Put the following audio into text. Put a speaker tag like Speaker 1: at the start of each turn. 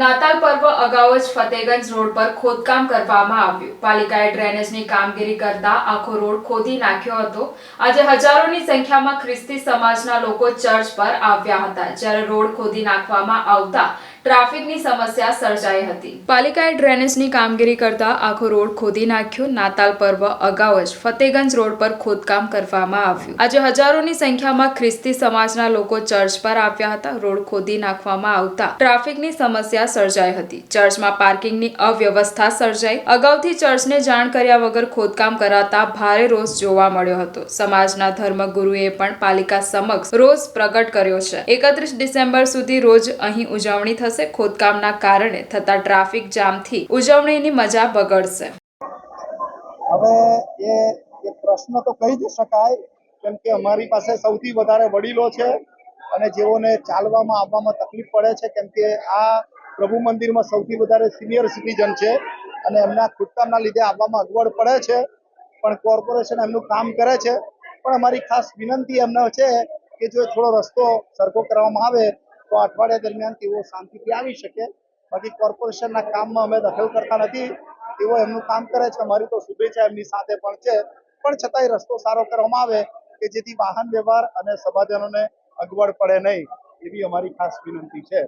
Speaker 1: નાતાલ પર્વ અગાઉ જ ફતેગંજ રોડ પર ખોદકામ કરવામાં આવ્યું. પાલિકાએ ડ્રેનેજની કામગીરી કરતા આખો રોડ ખોદી નાખ્યો હતો. આજે હજારોની સંખ્યામાં ખ્રિસ્તી સમાજના લોકો ચર્ચ પર આવ્યા હતા. જ્યારે રોડ ખોદી નાખવામાં આવતા ટ્રાફિકની સમસ્યા સર્જાઈ હતી. પાલિકાએ ડ્રેનેજની કામગીરી કરતા આખો રોડ ખોદી નાખ્યો. નાતાલ પર્વ અગાઉ જ ફતેગંજ રોડ પર ખોદકામ કરવામાં આવ્યું. આજે હજારોની સંખ્યામાં ખ્રિસ્તી સમાજના લોકો ચર્ચ પર આવ્યા હતા. રોડ ખોદી નાખવામાં આવતા ટ્રાફિકની સમસ્યા સર્જાઈ હતી. ચર્ચમાં પાર્કિંગની અવ્યવસ્થા સર્જાઈ. અગાઉથી ચર્ચને જાણ કર્યા વગર ખોદકામ કરાતા ભારે રોષ જોવા મળ્યો હતો. સમાજના ધર્મગુરુએ પણ પાલિકા સમક્ષ રોષ પ્રગટ કર્યો છે. એકત્રીસ ડિસેમ્બર સુધી રોજ અહીં ઉજવણી થશે. ખોદકામના કારણે થતા ટ્રાફિક જામથી ઉજવણીની મજા બગડશે.
Speaker 2: હવે એ એ પ્રશ્ન તો કહી જ શકાય, કેમ કે અમારી પાસે સૌથી વધારે વડીલો છે અને જેઓને ચાલવામાં આવવામાં તકલીફ પડે છે, કેમ કે આ પ્રભુ મંદિરમાં સૌથી વધારે સિનિયર સિટીઝન છે અને એમના ખોદકામના લીધે આવવામાં અગવડ પડે છે, પણ કોર્પોરેશન એમનું કામ કરે છે. પણ અમારી ખાસ વિનંતી એમને છે કે જો થોડો રસ્તો સરખો કરવામાં આવે તો અઠવાડિયા દરમિયાન તેઓ શાંતિથી આવી શકે. બાકી કોર્પોરેશનના કામમાં અમે દખલ કરતા નથી. તેઓ એમનું કામ કરે છે. અમારી તો શુભેચ્છા એમની સાથે પણ છે. પણ છતાંય રસ્તો સારો કરવામાં આવે કે જેથી વાહન વ્યવહાર અને સભાજનોને અગવડ પડે નહીં, એવી અમારી ખાસ વિનંતી છે.